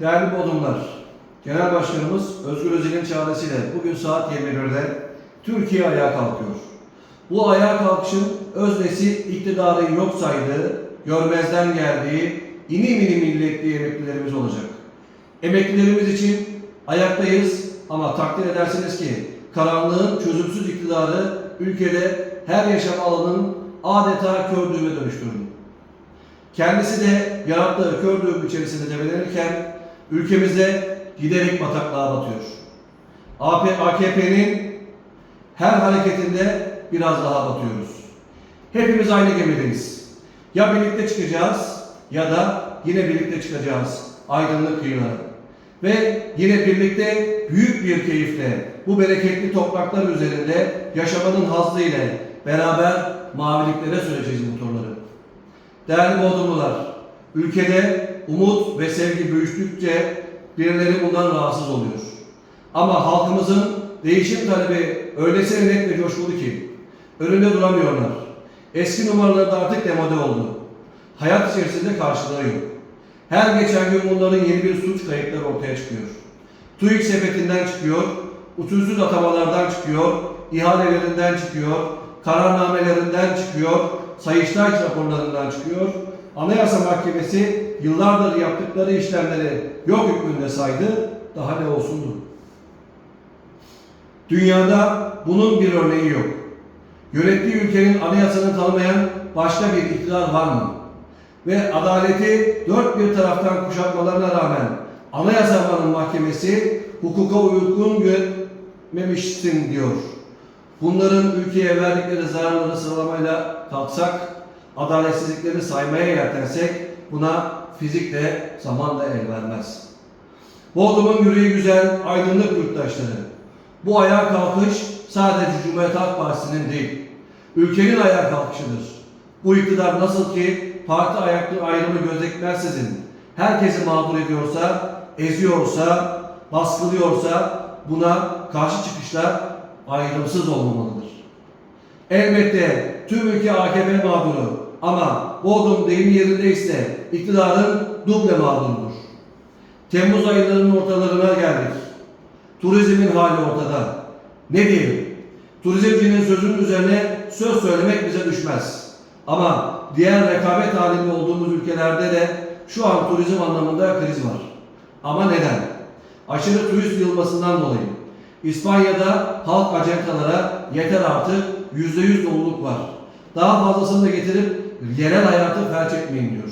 Değerli Bodrumlar, Genel Başkanımız Özgür Özel'in çağrısıyla bugün saat 21'de Türkiye ayağa kalkıyor. Bu ayağa kalkışın öznesi iktidarın yok saydığı, görmezden geldiği, inim inim milletli emeklilerimiz olacak. Emeklilerimiz için ayaktayız ama takdir edersiniz ki karanlığın çözümsüz iktidarı ülkede her yaşam alanının adeta kör düğme dönüştürdü. Kendisi de yarattığı kör içerisinde debelenirken ülkemizde giderek bataklığa batıyor. AKP'nin her hareketinde biraz daha batıyoruz. Hepimiz aynı gemideyiz. Ya birlikte çıkacağız ya da yine birlikte çıkacağız aydınlık kıyılara. Ve yine birlikte büyük bir keyifle bu bereketli topraklar üzerinde yaşamanın hazzı ile beraber maviliklere süreceğiz motorları. Değerli Bodrumlular, ülkede umut ve sevgi büyüdükçe birileri bundan rahatsız oluyor. Ama halkımızın değişim talebi öylesine net ve coşkulu ki önünde duramıyorlar. Eski numaraları da artık demode oldu. Hayat içerisinde karşılığı yok. Her geçen gün bunların yeni bir suç kayıtları ortaya çıkıyor. TÜİK sepetinden çıkıyor, usulsüz atamalardan çıkıyor, ihalelerinden çıkıyor, kararnamelerinden çıkıyor, Sayıştay raporlarından çıkıyor. Anayasa Mahkemesi yıllardır yaptıkları işlemleri yok hükmünde saydı, daha ne olsundu. Dünyada bunun bir örneği yok. Yönettiği ülkenin anayasını tanımayan başka bir iktidar var mı? Ve adaleti dört bir taraftan kuşatmalarına rağmen Anayasa Mahkemesi hukuka uygun görmemişsin diyor. Bunların ülkeye verdikleri zararları sıralamayla kalksak, adaletsizlikleri saymaya yeltensek buna fizik de zaman da el vermez. Bodrum'un yüreği güzel, aydınlık yurttaşları. Bu ayağa kalkış sadece Cumhuriyet Halk Partisi'nin değil, ülkenin ayağa kalkışıdır. Bu iktidar nasıl ki parti ayaklı ayrımı gözetmeksizin herkesi mağdur ediyorsa, eziyorsa, baskılıyorsa buna karşı çıkışlar ayrımsız olmamalıdır. Elbette tüm ülke AKP mağduru ama Bodrum deyim yerindeyse iktidarın duble mağdurudur. Temmuz aylarının ortalarına geldik. Turizmin hali ortada. Ne diyelim? Turizmcinin sözünün üzerine söz söylemek bize düşmez. Ama diğer rekabet halinde olduğumuz ülkelerde de şu an turizm anlamında kriz var. Ama neden? Aşırı turist yılmasından dolayı. İspanya'da halk acentalara yeter artık yüzde yüz doluluk var. Daha fazlasını da getirip yerel hayatı felç etmeyin diyor.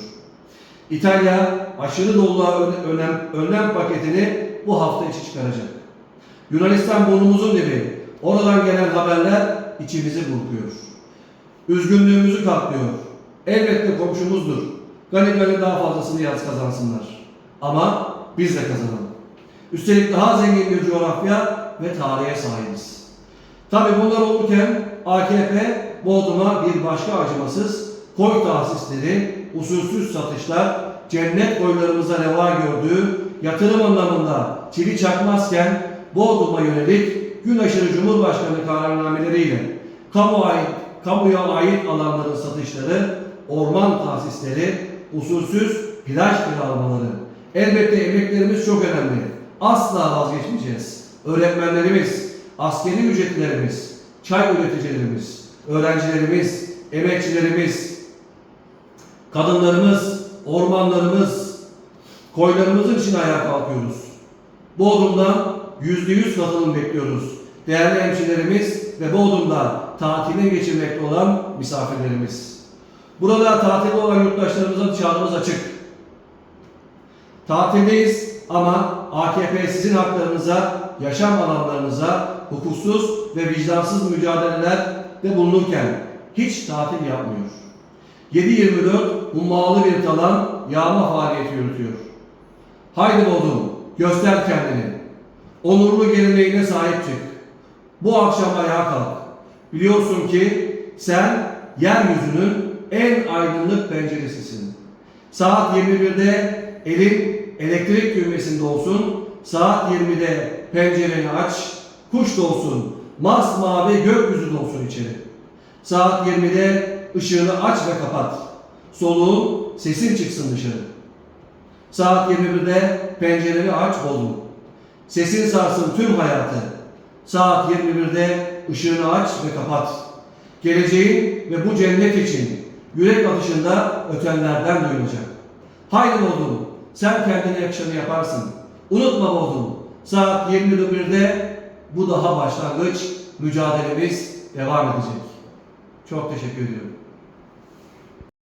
İtalya aşırı doluluğa ön- önlem, önlem paketini bu hafta içi çıkaracak. Yunanistan burnumuzun dibi. Oradan gelen haberler içimizi burkuyor. Üzgünlüğümüzü katlıyor. Elbette komşumuzdur. Gani daha fazlasını yaz kazansınlar. Ama biz de kazanalım. Üstelik daha zengin bir coğrafya ve tarihe sahibiz. Tabi bunlar olurken AKP Bodrum'a bir başka acımasız koy tahsisleri, usulsüz satışlar, cennet koylarımıza reva gördüğü yatırım anlamında çivi çakmazken Bodrum'a yönelik gün aşırı Cumhurbaşkanı kararnameleriyle kamu ait, kamuya ait alanların satışları, orman tahsisleri, usulsüz plaj kiralamaları. Elbette emeklerimiz çok önemli. Asla vazgeçmeyeceğiz. Öğretmenlerimiz, askeri ücretlilerimiz, çay üreticilerimiz, öğrencilerimiz, emekçilerimiz, kadınlarımız, ormanlarımız, koylarımızın için ayağa kalkıyoruz. Bodrum'dan yüzde yüz katılım bekliyoruz. Değerli hemşirelerimiz ve Bodrum'da tatile geçirmekte olan misafirlerimiz. Burada tatilde olan yurttaşlarımıza çağrımız açık. Tatildeyiz ama AKP sizin haklarınıza, yaşam alanlarınıza hukuksuz ve vicdansız mücadelelerde bulunurken hiç tatil yapmıyor. 7-24 hummalı bir talan yağma faaliyeti yürütüyor. Haydi Bodrum, göster kendini. Onurlu geleneğine sahip çık. Bu akşam ayağa kalk. Biliyorsun ki sen yeryüzünün en aydınlık penceresisin. Saat 21'de elin elektrik düğmesinde olsun. Saat 20'de pencereni aç. Kuş da olsun. Masmavi gökyüzü dolsun içeri. Saat 20'de ışığını aç ve kapat. Soluğun, sesin çıksın dışarı. Saat 21'de pencereleri aç bozma. Sesin sarsın tüm hayatı. Saat 21'de ışığını aç ve kapat. Geleceğin ve bu cennet için yürek atışında ötenlerden duyulacak. Haydi oğlum, sen kendine yakışanı yaparsın. Unutma oğlum, saat 21'de bu daha başlangıç, mücadelemiz devam edecek. Çok teşekkür ediyorum.